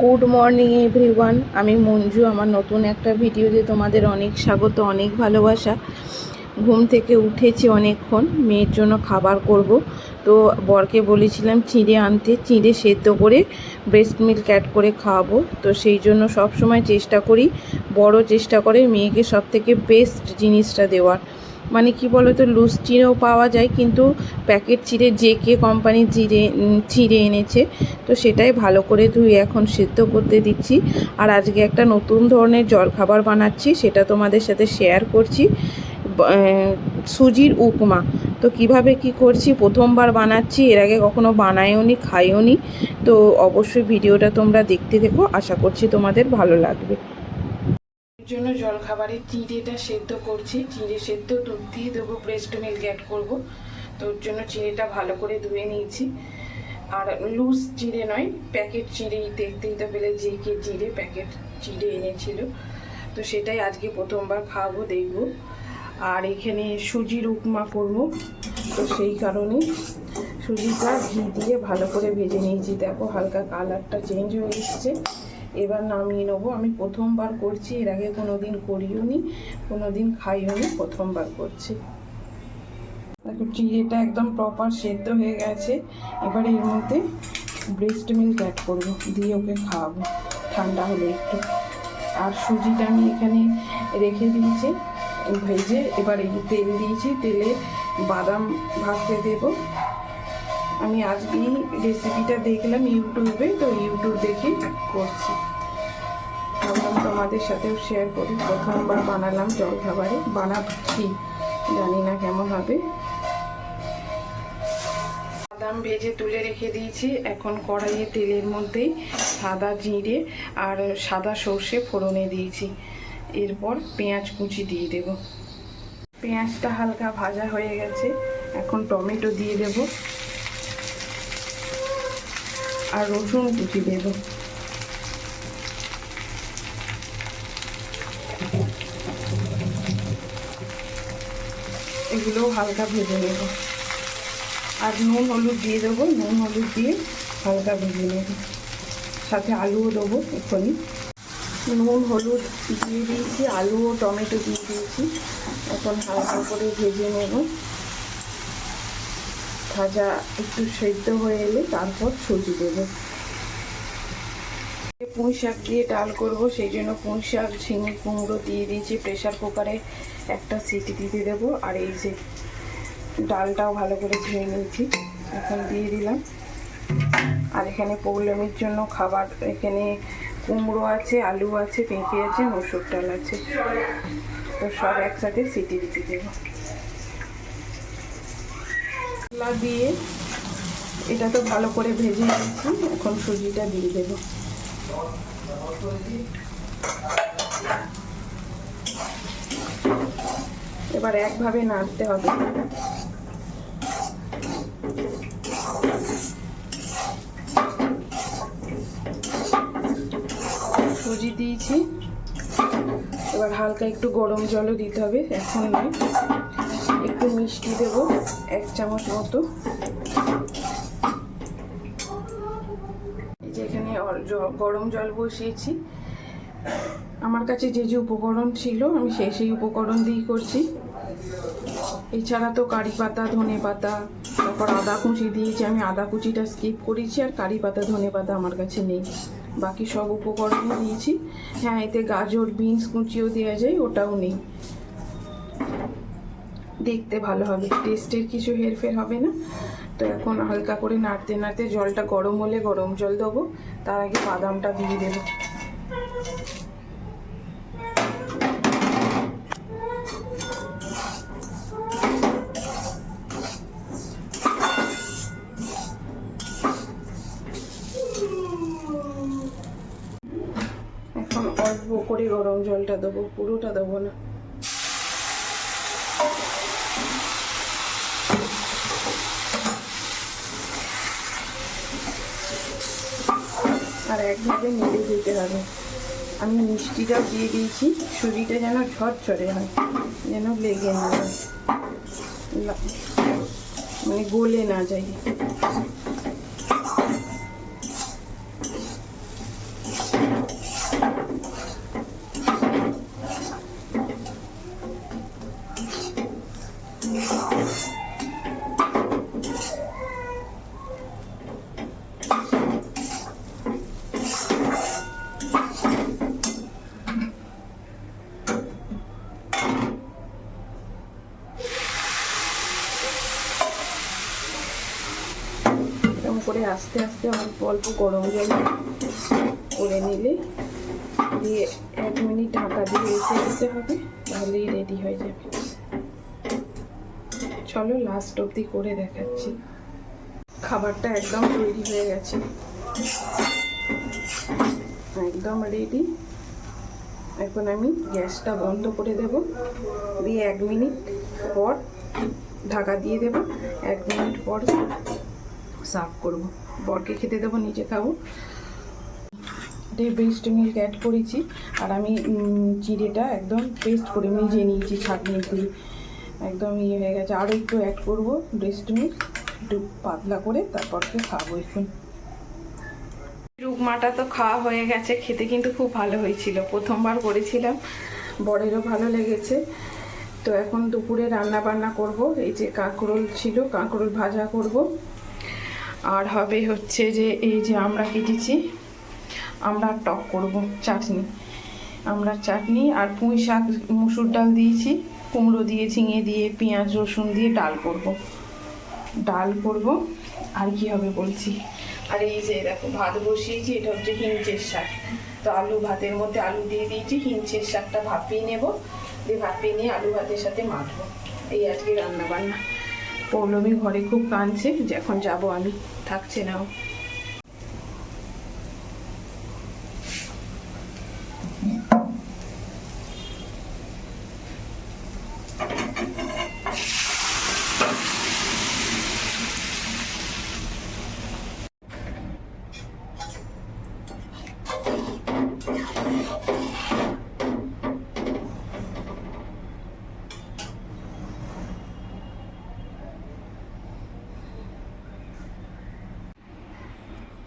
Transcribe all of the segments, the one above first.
Good morning everyone আমি মঞ্জু, আমার নতুন একটা ভিডিওতে তোমাদের অনেক স্বাগত, অনেক ভালোবাসা। ঘুম থেকে উঠেছি অনেকক্ষণ, মেয়ের জন্য খাবার করব। তো বরকে বলেছিলাম চিঁড়ে আনতে, চিঁড়ে সেদ্ধ করে ব্রেস্ট মিল্ক অ্যাড করে খাওয়াবো। তো সেই জন্য সব সময় চেষ্টা করি, বড় চেষ্টা করে মেয়েকে সব থেকে বেস্ট জিনিসটা দেওয়ার। মানে কি বলো তো লুজ চিড়েও পাওয়া যায় কিন্তু প্যাকেট চিড়ে যে কে কোম্পানি উম, চিড়ে এনেছে তো সেটাই ভালো করে ধুয়ে এখন সেদ্ধ করতে দিচ্ছি। আর আজকে একটা নতুন ধরনের জলখাবার বানাচ্ছি সেটা তোমাদের সাথে শেয়ার করছি। সুজির উপমা। তো কীভাবে কি করছি প্রথমবার বানাচ্ছি এর আগে কখনো বানায়ও নি খাইও নি তো অবশ্যই ভিডিওটা তোমরা দেখতে দেখো আশা করছি তোমাদের ভালো লাগবে। এর জন্য জলখাবারে চিঁড়েটা সেদ্ধ করছি। চিঁড়ে সেদ্ধ, দুধ দিয়ে দেবো ব্রেস্ট মিল্ক অ্যাড করব। তো ওর জন্য চিঁড়েটা ভালো করে ধুয়ে নিয়েছি। আর লুজ চিঁড়ে নয় প্যাকেট চিঁড়েই দেখতেই তো পেলে যে কে চিঁড়ে প্যাকেট চিঁড়ে এনেছিল। তো সেটাই আজকে প্রথমবার খাওয়াবো দেখব। আর এখানে সুজির উপমা করব। তো সেই কারণে সুজিটা ঘি দিয়ে ভালো করে ভেজে নিয়েছি। দেখো হালকা কালারটা চেঞ্জ হয়ে এসছে। এবার নামিয়ে নেব। আমি প্রথমবার করছি, এর আগে কোনো দিন করিও নি কোনো দিন খাইও নি প্রথমবার করছি। দেখো, চিড়েটা একদম প্রপার সেদ্ধ হয়ে গেছে। এবার এর মধ্যে ব্রেস্ট মিল্ক অ্যাড করব, দিয়ে ওকে খাওয়াবো, ঠান্ডা হলে একটু। আর সুজিটা আমি এখানে রেখে দিয়েছি, ভেজে এবার এই তেল দিয়েছি, তেলে বাদাম ভাজতে দেবো। আমি আজকেই রেসিপিটা দেখলাম ইউটিউবে, তো ইউটিউব দেখে করছি। ভাবলাম তোমাদের সাথেও শেয়ার করি। প্রথমবার বানালাম জলখাবারে। বানাচ্ছি জানি না কেমন হবে। বাদাম ভেজে তুলে রেখে দিয়েছি। এখন কড়াইয়ে তেলের মধ্যেই সাদা জিরে আর সাদা সর্ষে ফোড়নে দিয়েছি। এরপর পেঁয়াজ কুচি দিয়ে দেব। পেঁয়াজটা হালকা ভাজা হয়ে গেছে। এখন টমেটো দিয়ে দেব। আর রসুন কুচি দেব। এগুলো হালকা ভেজে নেব। আর নুন হলুদ দিয়ে দেবো, নুন হলুদ দিয়ে হালকা ভেজে নেব। সাথে আলুও দেবো এক্ষুনি। নুন, হলুদ দিয়ে দিয়েছি, আলু ও টমেটো দিয়ে দিয়েছি। এখন হালকা করে ভেজে নেব। ভাজা একটু সেদ্ধ হয়ে এলে তারপর সুজি দেবো। পুঁই শাক দিয়ে ডাল করব, সেই জন্য পুঁই শাক, ঝিঙে কুমড়ো দিয়ে দিয়েছি। প্রেশার কুকারে একটা সিটি দিতে দেবো। আর এই যে ডালটাও ভালো করে ধুয়ে নিয়েছি, এখন দিয়ে দিলাম। আর এখানে পৌলমির জন্য খাবার, এখানে কুমড়ো আছে, আলু আছে, পেঁপে আছে, মসুর ডাল আছে। তো সব একসাথে সিটি দিতে দেবো। মশলা দিয়ে এটা তো ভালো করে ভেজে নিচ্ছি। এখন সুজিটা দিয়ে দেবো। এবার একভাবে নাড়তে হবে। সুজি দিয়েছি। এবার হালকা একটু গরম জলও দিতে হবে, এখন নয়। একটু মিষ্টি দেবো, এক চামচ মতো। এই যে এখানে অল- গরম জল বসিয়েছি। আমার কাছে যে যে উপকরণ ছিল, আমি সেই সেই উপকরণ দিয়েই করছি। এছাড়া তো কারি পাতা, ধনে পাতা, তারপর আদা কুচি দিয়েছি। আমি আদা কুচিটা স্কিপ করেছি আর কারি পাতা, ধনে পাতা আমার কাছে নেই। বাকি সব উপকরণই দিয়েছি। হ্যাঁ এতে গাজর, বিনস কুচিও দেওয়া যায়, ওটাও নেই। দেখতে ভালো হবে। টেস্টের কিছু হেরফের হবে না। তো এখন হালকা করে নাড়তে নাড়তে জলটা গরম হলে গরম জল দেবো। তার আগে বাদামটা দিয়ে দেবো। এখন অল্প করে গরম জলটা দেবো। পুরোটা দেবো না। একভাবে নেড়ে দিতে হবে। আমি মিষ্টিটাও দিয়ে দিয়েছি, সুজিটা যেন ঝরঝরে হয়, যেন লেগে না মানে গলে না যায়। আস্তে আস্তে অল্প অল্প গরম জল করে নিলে দিয়ে এক মিনিট ঢাকা দিয়ে রেখে দিতে হবে, তাহলেই রেডি হয়ে যাবে। চলো লাস্ট অবধি করে দেখাচ্ছি। খাবারটা একদম তৈরি হয়ে গেছে। একদম রেডি এখন আমি গ্যাসটা বন্ধ করে দেব। দিয়ে এক মিনিট পর ঢাকা দিয়ে দেব। এক মিনিট পর সার্ভ করব। বরকে খেতে দেবো, নিজে খাব। বেস্ট মিল্ক অ্যাড করেছি। আর আমি চিড়েটা একদম পেস্ট করে নিজে নিয়েছি, ছাঁকনি দিয়ে। একদম ইয়ে হয়ে গেছে। আরও একটু অ্যাড করব ব্রেস্ট মিল্ক একটু পাতলা করে তারপরকে খাব এখন। রুগমাটা তো খাওয়া হয়ে গেছে, খেতে কিন্তু খুব ভালো হয়েছিল। প্রথমবার করেছিলাম, বরেরও ভালো লেগেছে। তো এখন দুপুরে রান্না বান্না করব, এই যে কাঁকরোল ছিল, কাঁকরোল ভাজা করব। আর হবে হচ্ছে যে এই যে আমরা কেটেছি, আমরা টক করব চাটনি। আমরা চাটনি আর পুঁই শাক, মুসুর ডাল দিয়েছি, কুমড়ো দিয়ে, ঝিঙে দিয়ে, পেঁয়াজ, রসুন দিয়ে ডাল করব। ডাল করব, আর কি হবে বলছি? আর এই যে দেখো, ভাত বসিয়েছি, এটা হচ্ছে হিঞ্চের শাক। তো আলু ভাতের মধ্যে আলু দিয়ে দিয়েছি হিঞ্চের শাকটা ভাপিয়ে নেব, দিয়ে ভাপিয়ে নিয়ে আলু ভাতের সাথে মাখবো। এই আজকে রান্না বান্না পৌলমী ঘরে খুব কাঁদছে যে এখন যাব আমি। থাকছে না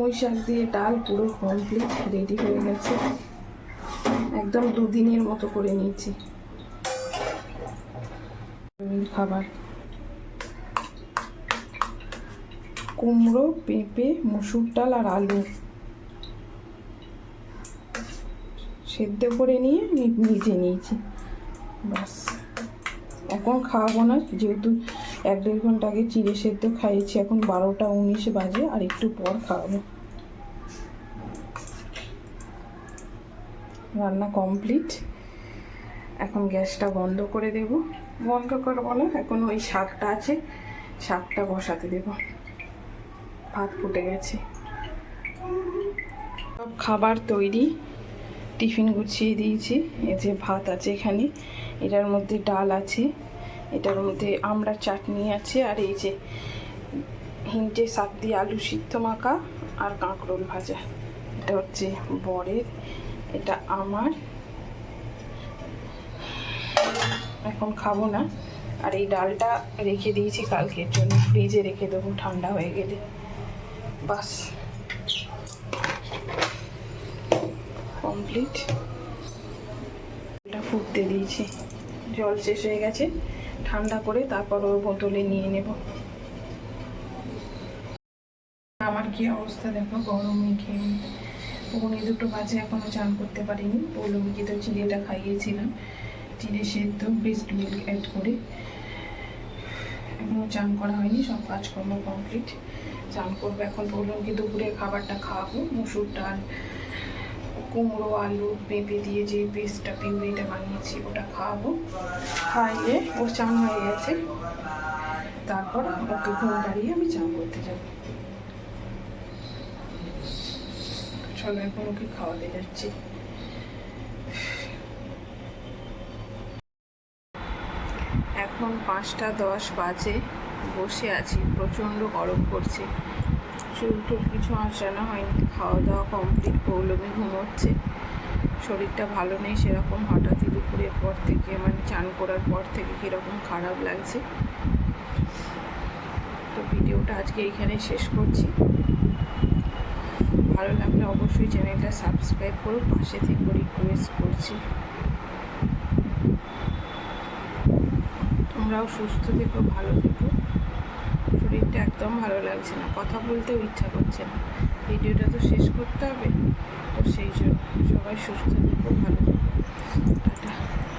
পুঁই শাক দিয়ে ডাল পুরো কমপ্লিট রেডি হয়ে গেছে। একদম দুদিনের মতো করে নিয়েছি। খাবার। কুমড়ো, পেঁপে, মুসুর ডাল আর আলু। সেদ্ধ করে নিয়ে নিজে নিয়েছি। ব্যাস। এখন খাওয়াবো না, যেহেতু এক দেড় ঘণ্টা আগে চিড়ে সেদ্ধ খাইয়েছি, এখন বারোটা উনিশ বাজে আর একটু পর খাওয়াবো। রান্না কমপ্লিট। এখন গ্যাসটা বন্ধ করে দেব। বন্ধ করব না এখন ওই শাকটা আছে, শাকটা বসাতে দেব। ভাত ফুটে গেছে। সব খাবার তৈরি, টিফিন গুছিয়ে দিয়েছি, এই যে ভাত আছে এখানে, এটার মধ্যে ডাল আছে। এটার মধ্যে আমরা চাটনি আছে, আর এই যে হিঞ্চে শাক দিয়ে আলু সিদ্ধ মাখা আর কাঁকরোল ভাজা। এটা হচ্ছে বরের, এটা আমার। এখন খাব না। আর এই ডালটা রেখে দিয়েছি কালকের জন্য। ফ্রিজে রেখে দেবো, ঠান্ডা হয়ে গেলে। বাস। কমপ্লিট। ফুটতে দিয়েছি। জল শেষ হয়ে গেছে। ঠান্ডা করে তারপর ওর বোতলে নিয়ে নেব। আমার কি অবস্থা দেখো, গরমে পৌনে দুটো বাজে, এখনও চান করতে পারিনি। পৌলমীকে তো চিড়েটা খাইয়েছিলাম। চিড়ে সেদ্ধ বেস্ট মিল্ক অ্যাড করে। এখনও চান করা হয়নি, সব কাজকর্ম কমপ্লিট চান করব এখন, পৌলমীকে দুপুরে খাবারটা খাওয়াবো, মুসুর ডাল কুমড়ো, আলু পেঁপে দিয়ে যে পেস্টটা পিউরিটা বানিয়েছি, ওটা খাওয়াবো খাইয়ে ওর চান হয়ে গেছে। তারপর ওকে ঘুম দাঁড়িয়ে আমি চান করতে যাব। চলো, এখন ওকে খাওয়াতে যাচ্ছি। এখন পাঁচটা দশ বাজে। বসে আছি, প্রচণ্ড গরম করছে চুল টুল কিছু আঁচানো হয়নি খাওয়া দাওয়া কমপ্লিট পৌলমী ঘুমোচ্ছে। শরীরটা ভালো নেই সেরকম, হঠাৎই দুপুরের পর থেকে মানে চান করার পর থেকে কীরকম খারাপ লাগছে। তো ভিডিওটা আজকে এইখানে শেষ করছি। ভালো লাগলে অবশ্যই চ্যানেলটা সাবস্ক্রাইব করো পাশে থেকে রিকোয়েস্ট করছি। তোমরাও সুস্থ থেকো, ভালো থেকো। শরীরটা একদম ভালো লাগছে না। কথা বলতেও ইচ্ছা করছে না। ভিডিওটা তো শেষ করতে হবে। তো সেই জন্য সবাই সুস্থ থেকো, ভালো